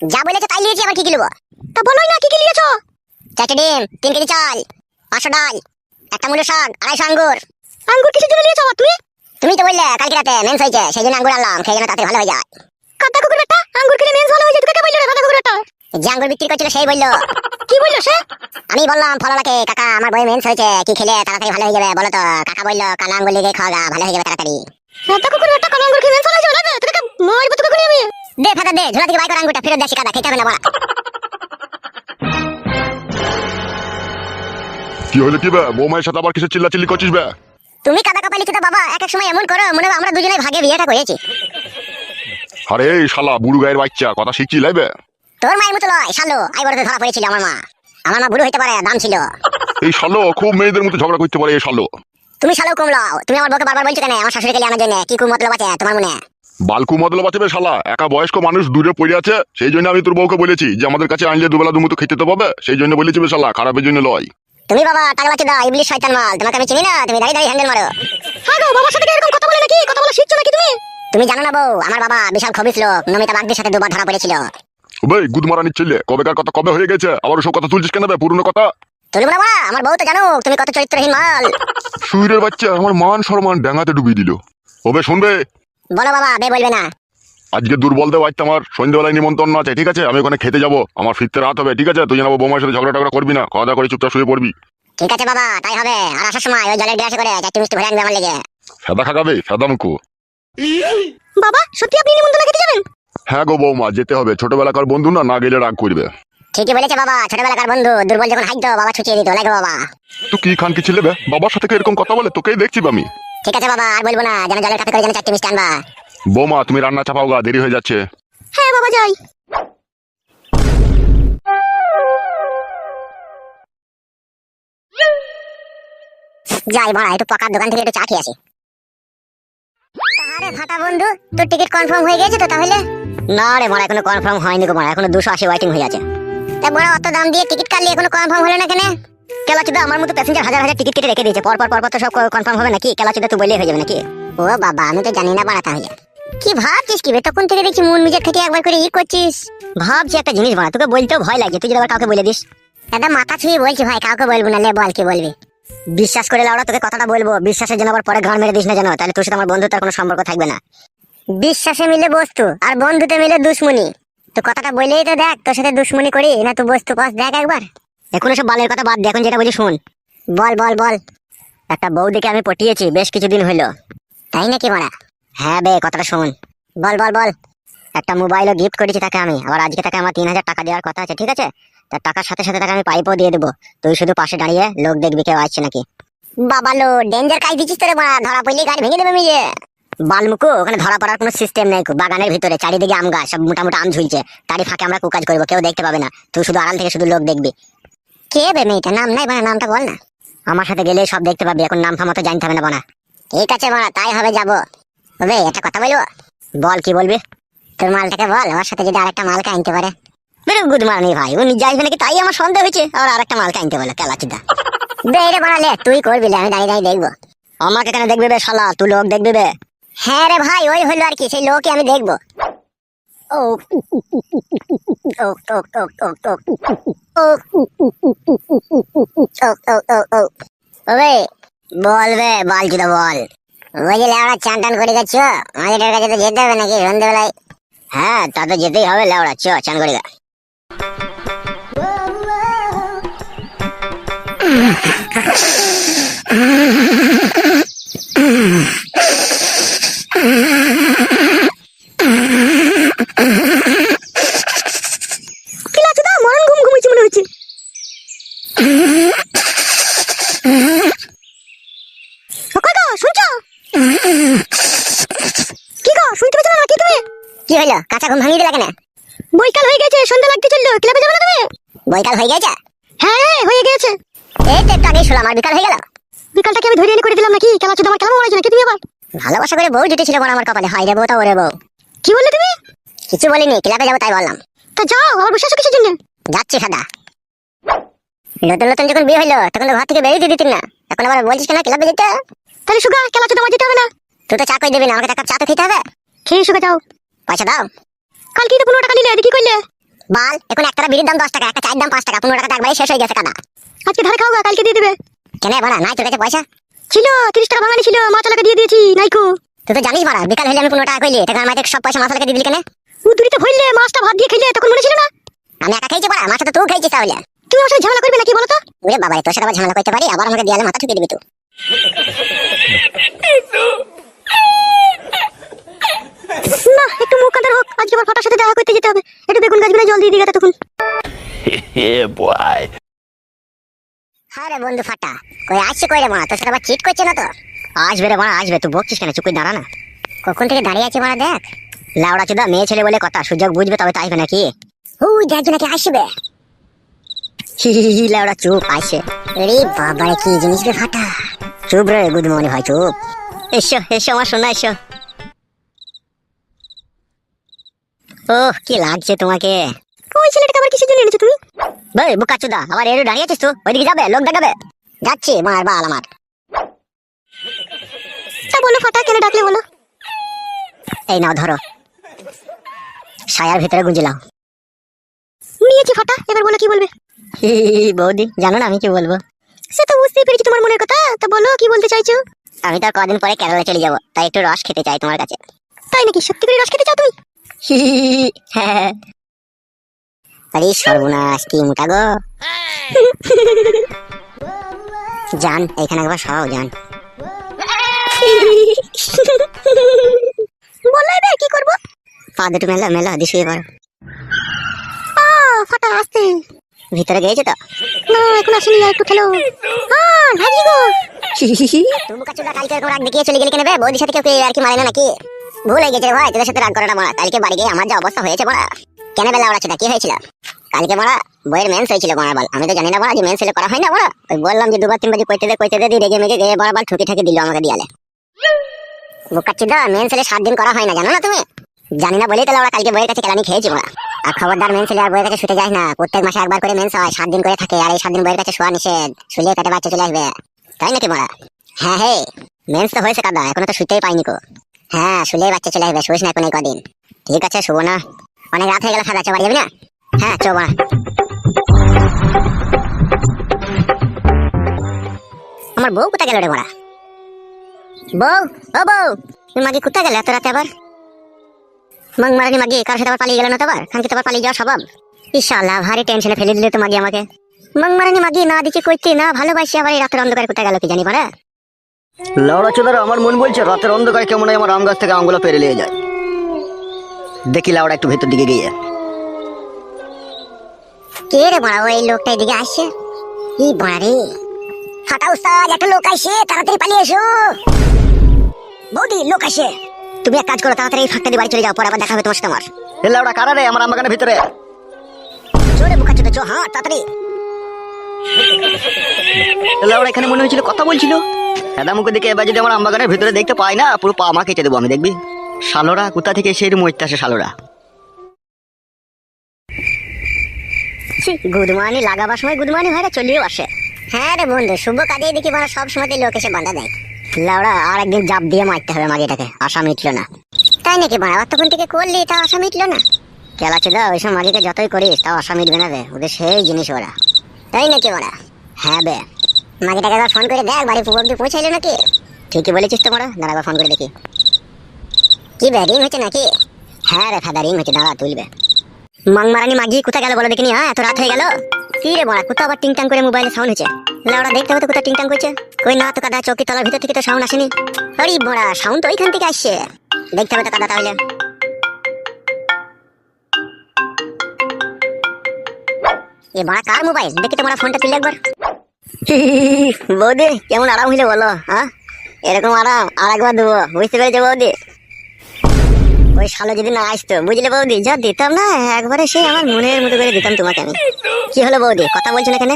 যা বলেছ তাই নিয়েছি আবার কি কি নেব তা বলোই না কি কি নিয়েছো চারটে ডিম তিন কেজি চাল পাঁচশো ডাল একটা মূলো শাক আড়াইশো আঙ্গুর। আঙ্গুর কিসের জন্য নিয়েছো আবার তুমি? তুমি তো বললে কালকে রাতে মেন্স হয়েছে সেই জন্য আঙ্গুর আনলাম সেই জন্য তাতে ভালো হয়ে যায়। কাদা কুকুর বেটা আঙ্গুর কিনে মেন্স ভালো হয়েছে তোকে কে বলল রে কাদা কুকুর বেটা যে আঙ্গুর বিক্রি করছিল সেই বলল। কি বলল সে? আমি বললাম ফললাকে কাকা আমার বই মেন্স হয়েছে কি খেলে তাড়াতাড়ি ভালো হয়ে যাবে বলো তো। কাকা বলল কালা আঙ্গুর লিগে খাওয়া ভালো হয়ে যাবে তাড়াতাড়ি। কাদা কুকুর বেটা কালা আঙ্গুর খেয়ে মেন্স ভালো হয়ে যাবে তোকে মারবো তোকে আমি দে ফাটা দে। ঝোলা থেকে বাইক আঙ্গুরটা ফেরত দেশি কাদা খেতে হবে না বড়া। কি হলো কি বে? বৌমায়ের সাথে আবার কিসের চিল্লা চিল্লি করছিস বে? তুমি কাদা কপালি তো বাবা এক এক সময় এমন করো মনে হয় আমরা দুজনে ভাগে বিয়েটা করেছি। আরে এই শালা বুড়ু গায়ের বাচ্চা কথা শিখছি লাইবে তোর মায়ের মতো লয় শালো। আই বড়তে ধরা পড়েছিল আমার মা। আমার মা বুড়ো হইতে পারে দাম ছিল। এই শালো খুব মেয়েদের মতো ঝগড়া করতে পারে এই শালো। তুমি শালো কমলাও তুমি আমার বউকে বারবার বলছো কেন? আমার শাশুড়ি গেলে আনার জন্য কি কুমতলব আছে তোমার মনে? বালকু মদল বাঁচবে শালা। একা বয়স্ক মানুষ দূরে পড়ে আছে সেই জন্য আমি তোর বউকে বলেছি যে আমাদের কাছে আনলে দুবেলা দুমুতো খেতে তো পাবে সেই জন্য বলেছি শালা খারাপের জন্য লয়। তুমি বাবা টাকা বাচ্চা দা ইবলিশ শয়তান মাল। তোমাকে আমি চিনি না তুমি দাঁড়িয়ে দাঁড়িয়ে হ্যান্ডেল মারো। হ্যাঁ গো বাবার সাথে এরকম কথা বলে নাকি? কথা বলা শিখছো নাকি তুমি? তুমি জানো না বউ আমার বাবা বিশাল খবিস লোক নমিতা বাগদির সাথে দুবার ধরা পড়েছিল। ভাই গুদ মারা নিচ্ছিলে কবেকার কথা কবে হয়ে গেছে? আবার ওসব কথা তুলছিস কেন বে পুরনো কথা? তুলবো না বাবা আমার বউ তো জানো তুমি কত চরিত্রহীন মাল। সুইরের বাচ্চা আমার মান সম্মান ডাঙাতে ডুবিয়ে দিল। ওবে শুনবে? বলো বাবা বে বলবে না। আজকে দুর্বল দেব আজকে আমার সন্ধ্যেবেলায় নিমন্ত্রণ আছে ঠিক আছে? আমি ওখানে খেতে যাব আমার ফিরতে রাত হবে ঠিক আছে? তুই জানাব বৌমার সাথে ঝগড়া টগড়া করবি না খাওয়া দাওয়া করে চুপচাপ শুয়ে পড়বি। ঠিক আছে বাবা তাই হবে। আর আসার সময় ওই জলের গ্লাসে করে চারটি মিষ্টি ভরে আনবে আমার লেগে। ফেদা খাগাবে ফেদা মুখো। বাবা সত্যি আপনি নিমন্ত্রণ খেতে যাবেন? হ্যাঁ গো বৌমা যেতে হবে। ছোটবেলাকার বন্ধু না না গেলে রাগ করবে। ঠিকই বলেছে বাবা ছোটবেলাকার বন্ধু দুর্বল যখন হাইতো বাবা ছুটিয়ে দিত লাগে বাবা? তুই কি খান কি ছিলে বে? বাবার সাথে কি এরকম কথা বলে? তোকেই দেখছি আমি। ঠিক আছে বাবা আর বলব না যেন জলের কাপে করে যেন চারটি মিষ্টি আনবা। বৌমা তুমি রান্না চাপাও গা দেরি হয়ে যাচ্ছে। হ্যাঁ বাবা যাই। যাই বড়া একটু পকার দোকান থেকে একটু চা খেয়ে আসি। আরে ফাটা বন্ধু তোর টিকিট কনফার্ম হয়ে গেছে তো তাহলে? না রে বড়া এখনও কনফার্ম হয়নি গো বড়া এখনও দুশো আশি ওয়েটিং হয়ে আছে। তা বড়া অত দাম দিয়ে টিকিট কাটলি এখনও কনফার্ম হলো না কেন? কেলাচুদা আমার মতো প্যাসেঞ্জার হাজার হাজার টিকিট কেটে রেখে দিয়েছে। পর পর তো সব কনফার্ম হবে নাকি? কেলাচুদা তুই বললেই হয়ে যাবে নাকি? ও বাবা আমি তো জানি না বাড়া তাহলে। কি ভাবছিস কি তখন থেকে দেখছি মন নিজের থেকে একবার করে ই করছিস। ভাবছি একটা জিনিস বাড়া তোকে বলতেও ভয় লাগে। তুই যদি আবার কাউকে বলে দিস। দাদা মাথা ছুঁয়ে বলছি ভাই কাউকে বলব না। লে বল কি বলবি? বিশ্বাস করে লাউড়া তোকে কথাটা বলব। বিশ্বাসের জন্য আবার পরে ঘর মেরে দিস না জানো তাহলে তোর সাথে আমার বন্ধুত্বের কোনো সম্পর্ক থাকবে না। বিশ্বাসে মিলে বস্তু আর বন্ধুতে মিলে দুশ্মনী। তো কথাটা বলেই তো দেখ তোর সাথে দুশ্মনী করি না তুই বস্তু কস দেখ একবার। এখন সব বালের কথা বাদ দে, এখন যেটা বলি শুন। বল বল বল। একটা বউ দেখে আমি পটিয়েছি, বেশ কিছুদিন হইল। তাই নাকি মারা? হ্যাঁ বে, কথাটা শোন। বল বল বল। একটা মোবাইলও গিফট করেছি তাকে আমি। আবার আজকে তাকে আমার তিন হাজার টাকা দেওয়ার কথা আছে, ঠিক আছে? তার টাকার সাথে সাথে তাকে আমি পাইপও দিয়ে দেবো। তুই শুধু পাশে দাঁড়িয়ে লোক দেখবি কেউ আসছে নাকি। বাবা লো ডেঞ্জার কাজ দিচ্ছিস তোরে মারা। ধরা পড়লে, গাড়ি ভেঙে দেবে মিজে বালমুকু, ওখানে ধরা পড়ার কোনো সিস্টেম নেই বাগানের ভিতরে, চারিদিকে আম গাছ, সব মোটামুটি আম ঝুলছে। তারই ফাঁকে আমরা কুকাজ করব, কেউ দেখতে পাবে না। তুই শুধু আড়াল থেকে শুধু লোক দেখবি। কে বে মেয়েটা নাম নাই বানা নামটা বল না আমার সাথে গেলে সব দেখতে পাবি এখন নাম ফামতো জানতে হবে না বানা ঠিক আছে বানা তাই হবে যাব তবে একটা কথা বলব বল কি বলবি তোর মালটাকে বল আমার সাথে যদি আরেকটা মালকে আনতে পারে বেরো গুড মর্নিং ভাই উনি যাইবে নাকি তাই আমার সন্দেহ হয়েছে আর আরেকটা মালকে আনতে বলে কেলাচিদা বেরে বাড়ালে তুই করবি লে আমি দাঁড়িয়ে দাঁড়িয়ে দেখব আমাকে কেন দেখবে বে শালা তুই লোক দেখবি বে হ্যাঁ রে ভাই ওই হলো আর কি সেই লোকে আমি দেখব ও ও ও ও ও ওবে, বল বে, বল চুদা বল। ওই যে চান টান করে গেছ মাঝেটার কাছে তো যেতে হবে নাকি সন্ধ্যেবেলায় হ্যাঁ তা তো যেতেই হবে লেওড়া, চ, চান করে গা মরণ ঘুম ঘুমাইছে মনে হচ্ছে কই গো শুনছো কি গো শুনতে পেছো না কি তুমি কি হলো কাঁচা ঘুম ভাঙিয়ে দিলা কেন বৈকাল হয়ে গেছে সন্ধ্যা লাগতে চলল ক্লাবে যাবে না তুমি বৈকাল হয়ে গেছে হ্যাঁ হ্যাঁ হয়ে গেছে এই তো একটু আগেই শুনলাম আর বিকাল হয়ে গেল। বিকালটাকে আমি ধরে এনে করে দিলাম নাকি? কেলা চোদ্দ আমার কেমন মনে নাকি তুমি আবার? ভালোবাসা করে বউ জুটেছিল বড় আমার কপালে। হয় রে বউটা ওরে বউ। কি বললে তুমি? কিছু বলিনি ক্লাবে যাব তাই বললাম। তা যাও আমার বসে আছো কিসের জন্য? যাচ্ছি সাদা। নতুন নতুন যখন বিয়ে হইল তখন তো ঘর থেকে বেরিয়ে দিতিন না। এখন আবার বলছিস কেন ক্লাবে যেতে? তাহলে সুগা খেলা তো তোমার যেতে হবে না। তুই তো চা কই দিবি না আমাকে এক কাপ চা তো খেতে হবে। খেয়ে সুগা যাও। পয়সা দাও। কালকে তো পনেরো টাকা নিলে কি করলে? বাল এখন একটা বিড়ির দাম দশ টাকা একটা চায়ের দাম পাঁচ টাকা পনেরো টাকা একবারে শেষ হয়ে গেছে কাদা। আজকে ধারে খাও গা, কালকে দিয়ে দেবে। কেন বাড়া নাই তোর কাছে পয়সা? ছিল তিরিশ টাকা ভাঙানি ছিল মা চালাকে দিয়ে দিয়েছি নাইকো। তুই তো জানিস বাড়া বিকাল হলে আমি পনেরো টাকা কইলি টাকা আমাদের সব পয়সা মাথাকে দিয়ে দিলি কেন? উদুরিতে ভরলে মাছটা ভাত দিয়ে খেলে তখন মনে ছিল না? আমি একা খাইছি বাড়া মাছটা তো তুই খাইছিস তাহলে। তুই আমার সাথে ঝামেলা করবি নাকি বলো তো ওরে বাবা রে, তোর সাথে আবার ঝামেলা করতে পারি আবার আমাকে দেয়ালে মাথা ঠুকে দিবি তুই না একটু মুখ আবার ফাটার সাথে দেখা করতে যেতে হবে। একটু বেগুন গাছগুলো জল দিয়ে দিই তখন. হ্যাঁ রে বন্ধু ফাটা কই আসছে কই রে মা? তোর সাথে আবার চিট করছে না তো? আসবে রে মা আসবে। তুই বকছিস কেন? চুপ করে দাঁড়া না। কখন থেকে দাঁড়িয়ে আছে মারা দেখ। লাউড়া চুদা মেয়ে ছেলে বলে কথা। সুযোগ বুঝবে তবে তাইবে নাকি? ওই দেখ নাকি আসবে। হি হি হি, লাউড়া চুপ আসে। রে বাবা কি জিনিস রে ফাটা। চুপ রে গুড মর্নিং ভাই চুপ। এসো এসো আমার শোনা এসো। ওহ কি লাগছে তোমাকে? ওই ছেলেটাকে আবার কিসের জন্য এনেছো তুমি? ভাই বুকা চুদা আবার এর দাঁড়িয়ে আছিস তো? ওইদিকে যাবে লোক দেখাবে। যাচ্ছি মার বাল আমার। তা বলো ফাটা কেন ডাকলে বলো? এই নাও ধরো। সায়ার ভিতরে গুঁজিলাম নিয়েছি ফাটা এবার বলো কি বলবে? বৌদি জানো না আমি কি বলব? সে তো বুঝতেই পেরেছি তোমার মনের কথা তা বলো কি বলতে চাইছো? আমি তো কদিন পরে কেরালা চলে যাব তাই একটু রস খেতে চাই তোমার কাছে। তাই নাকি? সত্যি করে রস খেতে চাও তুমি? আরে সর্বনাশ কি মোটা গো? জান এখানে একবার সরাও জান। বলো এবার কি করব? পা দুটো মেলা মেলা দিছি এবার। আ, ফাটা আসতে। ভিতরে গিয়েছে তো? না এখন আসেনি আর একটু খেলো। হ্যাঁ হাজি গো। তুমি কাচুদা কালকে এরকম রাগ দেখিয়ে চলে গেলে কেন বে? বৌদির সাথে কেউ আর কি মারে না নাকি? ভুল হয়ে গেছে ভাই, তোদের সাথে রাগ করাটা মারা। কালকে বাড়ি গিয়ে আমার যা অবস্থা হয়েছে মারা, কেন বেলা ওরা কি হয়েছিল? কালকে মারা বইয়ের মেন্স হয়েছিল মারা বল। আমি তো জানি না মারা, যে মেন্স হলে করা হয় না মারা। ওই বললাম যে দুবার তিনবার কইতে দে কইতে দে, দিয়ে রেগে মেগে গিয়ে বারবার ঠুকি ঠাকি দিল আমাকে দিয়ালে। বোকাচ্ছিদা মেন্স হলে সাত দিন করা হয় না, জানো না তুমি? জানি না বলেই তাহলে ওরা কালকে বইয়ের কাছে কেলানি খেয়েছি মারা। আর খবরদার মেন্স হলে আর বইয়ের কাছে শুতে যায় না। প্রত্যেক মাসে একবার করে মেন্স হয় সাত দিন করে থাকে, আর এই সাত দিন বইয়ের কাছে শোয়া নিষেধ। শুলে পেটে বাচ্চা চলে আসবে। তাই নাকি মারা? হ্যাঁ হে। মেন্স তো হয়েছে কাদা, এখনও তো শুতেই পাইনি কো। হ্যাঁ শুলে বাচ্চা চলে আসবে শুস না এখন কদিন। ঠিক আছে শুভ না। অনেক রাত হয়ে গেল খাদা চো বাড়ি না? হ্যাঁ চো বাড়া আমার বউ কোথায় গেল রে মারা বউ, ও বউ তুমি মাগি কোথায় গেলে এত রাতে আবার? মাং মারানি মাগি কার সাথে আবার পালিয়ে গেল না তো আবার? খানকে তো আবার পালিয়ে যাওয়া স্বভাব ইশাল্লাহ, ভারী টেনশনে ফেলে দিলে তো মাগি আমাকে। মাং মারানি মাগি না দিচ্ছে কইতে না ভালোবাসি আবার এই রাতের অন্ধকার কোথায় গেল কি জানি পারা লাউড়া চোদার আমার মন বলছে রাতের অন্ধকার কেমন হয় আমার আম গাছ থেকে আমগুলো পেরে নিয়ে যায়। দেখি লাউড়া একটু ভেতর দিকে গিয়ে। কে রে বড়া ওই লোকটা এদিকে আসছে? ই বড়া ফাটা উস্তাদ একটা লোক আসছে তাড়াতাড়ি পালিয়ে এসো। বৌদি লোক আসে তুমি এক কাজ করো তাড়াতাড়ি ফাঁকটা দিয়ে বাড়ি চলে যাও পরে আবার দেখা হবে তোমার সাথে আমার। এ লাউড়া কারা রে? আমার আম বাগানের ভিতরে? চলে বুকা চুদে চো হ্যাঁ তাড়াতাড়ি। এখানে মনে হয়েছিল কথা বলছিল? দাদা মুখে দেখে এবার যদি আমার আম বাগানের ভিতরে দেখতে পাই না, পুরো পা মা দেবো, আমি দেখবি? কোথা থেকে মরতে আসে লাগাবার সময় গুদমানি আসে। হ্যাঁ রে বন্ধু, শুভ কাজে দেখি মানে সব সময় লোক এসে বাঁধা দেয়। লাউড়া আর একদিন জাপ দিয়ে মারতে হবে মাগিটাকে আশা মিটলো না। তাই নাকি বাড়া অতক্ষণ থেকে করলি তা আশা মিটলো না? কেলা চুদা, ওইসব মাগিকে যতই করিস, তাও আশা মিটবে না রে, ওদের সেই জিনিস ওরা। তাই নাকি ওরা হ্যাঁ বে। মাগিটাকে একবার ফোন করে দেখ বাড়ি পুকুর অব্দি পৌঁছাইলো নাকি? ঠিকই বলেছিস তো মোরা দাঁড়া ফোন করে দেখি। কি বে রিং হচ্ছে নাকি? হ্যাঁ রে ফাদা রিং হচ্ছে দাঁড়া তুলবে। মাংমারানি মাগি কোথায় গেল বলো দেখিনি হ্যাঁ এত রাত হয়ে গেল। কি রে বড়া কোথাও আবার টিংটাং করে মোবাইলে সাউন্ড হচ্ছে লাউড়া দেখতে হবে তো কোথায় টিংটাং করছে। কই না তো কাদা চৌকি তলার ভিতর থেকে তো সাউন্ড আসেনি। আরে বড়া সাউন্ড তো ওইখান থেকে আসছে। দেখতে হবে তো কাদা তাহলে এ বড়া কার মোবাইল দেখি তোমার ফোনটা তুলে একবার। বৌদি, কেমন আরাম হইলে বলো হ্যাঁ এরকম আরাম, আর একবার দেবো বুঝতে পেরেছ বৌদি? ওই শালো যদি না আসতো, বুঝলে বৌদি? যা দিতাম না, একবারে সেই আমার মনের মতো করে দিতাম তোমাকে আমি। কি হলো বৌদি, কথা বলছো না কেন?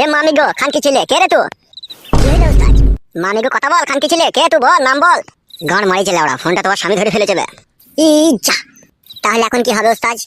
এ মামি গো খানকি ছেলে, কে রে তো? মামি গো কথা বল, খানকি ছেলে, কে তুই বল, নাম বল। গান মারিছে ওরা ফোনটা তোমার স্বামী ধরে ফেলেছে বে। ই যা তাহলে এখন কি হবে ওস্তাজ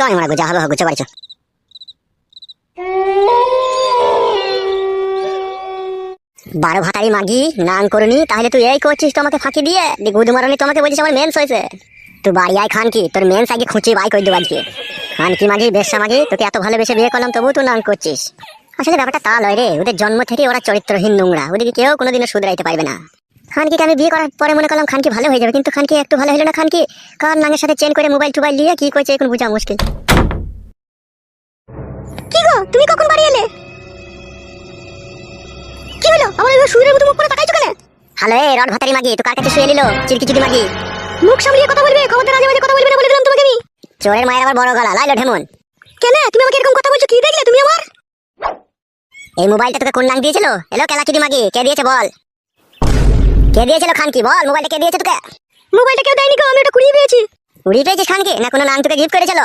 গান মারা গো, যা হবে গুছো বাড়িছো বারো ভাতারি মাগি নাং করনি, তাহলে তুই এই করছিস তোমাকে ফাঁকি দিয়ে? গুদ মারানি তোমাকে বলছিস আমার মেন্স হয়েছে। তুই বাড়ি আয় খান কি তোর মেন্স আগে খুঁচি বাই করে দেবো আজকে। খান কি মাঝি বেশা মাগি, তোকে এত ভালোবেসে বিয়ে করলাম তবু তুই নাম করছিস। আসলে ব্যাপারটা তা লয় রে, ওদের জন্ম থেকে ওরা চরিত্রহীন নোংরা ওদেরকে কেউ কোনোদিনও শুধরাইতে পারবে না। খানকিকে আমি বিয়ে করার পরে মনে করলাম খানকি ভালো হয়ে যাবে কিন্তু খানকি একটু ভালো হলো না খানকি। কার নাঙের সাথে চেন করে মোবাইল টোবাইল নিয়ে কি করছে এখন বোঝা মুশকিল। কি গো তুমি কখন বাড়ি এলে? কি হলো? আমার এবার সুরের মতো মুখ করে তাকাইছো কেন? হ্যালো এ রড ভাতারি মাগি তো কার কাছে শুয়ে নিল? চিরকি চিটি মাগি। মুখ সামলিয়ে কথা বলবে খবরদার আজে বাজে কথা বলবে না বলে দিলাম তোমাকে আমি। চোরের মায়ের আবার বড় গলা লাইলো ঢেমন। কেন? তুমি আমাকে এরকম কথা বলছো কি দেখলে তুমি আমার? এই মোবাইলটা তোকে কোন নাম দিয়েছিল? এলো কেলা চিটি মাগি কে দিয়েছে বল? কে দিয়েছিল খানকি? বল মোবাইলটা কে দিয়েছে তোকে? মোবাইলটা কেউ দেয়নি গো আমি ওটা কুড়িয়ে পেয়েছি উড়িয়ে পেয়েছিস খানকি? না কোনো নাম তোকে গিফট করেছিল?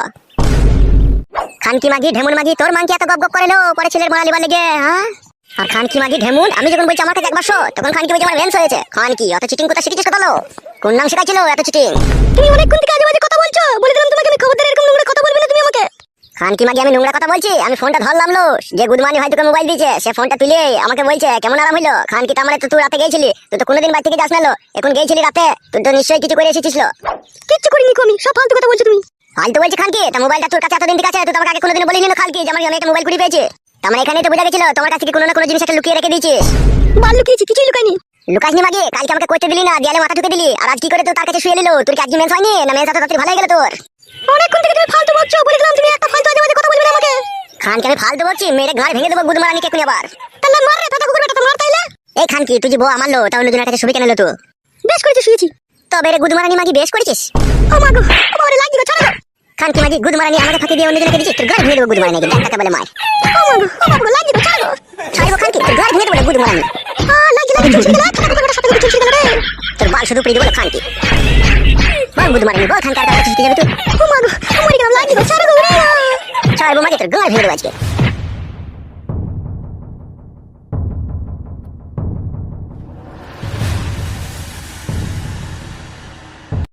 খানকি মাগি ঢেমুন মাগি তোর মাংকি এত গপ গপ করে লো পরে ছেলের মারা লিবার লেগে হ্যাঁ? আর খানকি মাগি ঢেমুন আমি যখন বলছি আমার কাছে একবার শো তখন খানকি বলছে আমার ভেন্স হয়েছে। খানকি অত চিটিং কোথা শিখেছিস কথা কোন নাম শেখাচ্ছিল এত চিটিং তুমি অনেকক্ষণ থেকে আজে বাজে কথা বলছো বলে দিলাম তোমাকে আমি খবরদার এরকম নোংরা কথা বলবে না তুমি আমাকে। খানকি মাগি আমি নোংরা কথা বলছি? আমি ফোনটা ধরলাম লো যে গুদমানি ভাই তোকে মোবাইল দিয়েছে সে ফোনটা তুলে আমাকে বলছে কেমন আরাম হইল? খানকি তার মানে তো তুই রাতে গেছিলি? তুই তো কোনোদিন বাড়ি থেকে যাস না লো। এখন গেছিলি রাতে? তুই তো নিশ্চয়ই কিছু করে এসেছিস লো। কিচ্ছু করিনি কমি সব ফালতু কথা বলছো তুমি। ফালতু বলছি খানকি তা মোবাইলটা তোর কাছে এতদিন থেকে আছে তুই আমাকে আগে কোনোদিন বলিনি না খানকি যে আমার আমি একটা মোবাইল কুড়ি পেয়েছি। তার মানে এখানেই তো বোঝা গেছিল তোমার কাছ কোনো না কোনো জিনিস একটা লুকিয়ে রেখে দিয়েছিস? বাল লুকিয়েছি কিছুই লুকাইনি লুকাসনি মাগে কালকে আমাকে করতে দিলি না দেয়ালে মাথা ঢুকে দিলি আর আজ কি করে তুই তার কাছে শুয়ে নিলো তোর কি আজকে মেন্স হয়নি? না মেন্স এত তাড়াতাড়ি ভালো হয়ে গেল তোর। অনেকক্ষণ থেকে তুমি ফালতু বলছো বলে দিলাম তুমি একটা ফালতু আজে কথা বলবে না আমাকে। খানকে আমি ফালতু বলছি মেরে ঘাড় ভেঙে দেবো গুদমারানি কে আবার। তাহলে মার রে দাদা কুকুর বেটা তোমার তাইলে। এই খানকি তুই যে বউ আমার লো তা অন্যজনের কাছে শুবি কেন লো তুই বেশ করেছি শুয়েছি। তবে রে গুদমারানি মাগি বেশ করেছিস? ও মা গো ও বাবারে লাগি গো ছাড়ো। গো। খানকি মাগি গুদমারানি আমাকে ফাঁকি দিয়ে অন্যজনকে দিচ্ছিস তোর ঘর ভেঙে দেবো গুদমারানি কিন্তু একটা বলে মার। ও মা গো ও বাবা গো লাগি গো ছাড়ো। ছাড়বো খানকি তোর ঘর ভেঙে দেবো গুদমারানি আ লাগি লাগি চুলছি গেল দাদা কুকুর বেটা সাথে চুলছি গেল রে। বাল শুধু পেয়ে দেবো খানকি। বল গুদমারানি বল খানকার কাছে শিখতে যাবে তুই ও মা গো, ও মরে গেলাম লাগি গো ছাড়ো গো ছাড়বো মাগি তোর ভেঙে দেবো আজকে।